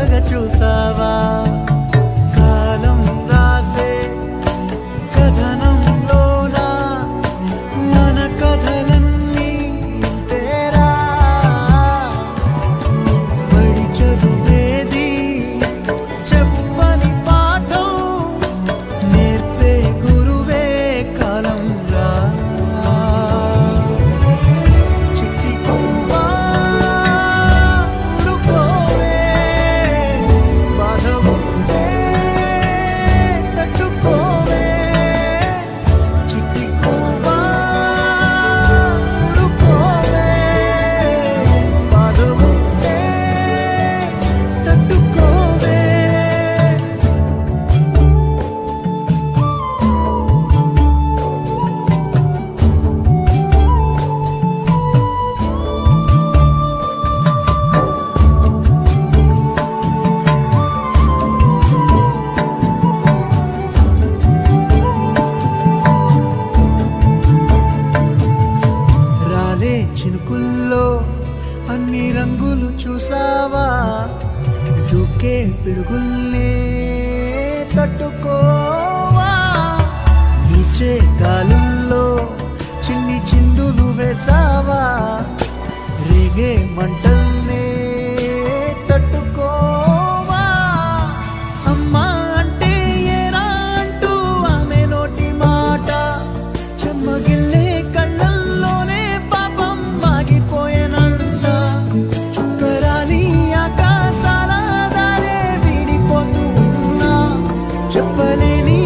ఆశగా చూసావా? కాలం రాసే కథనం. పెంకుల్లో అన్ని రంగులు చూసావా? దూకే పిడుగుల్నే తట్టుకోవా? నీచే కాలంలో చిన్ని చిందులు వేసావా? రేగే మంటల్లో పలే నీ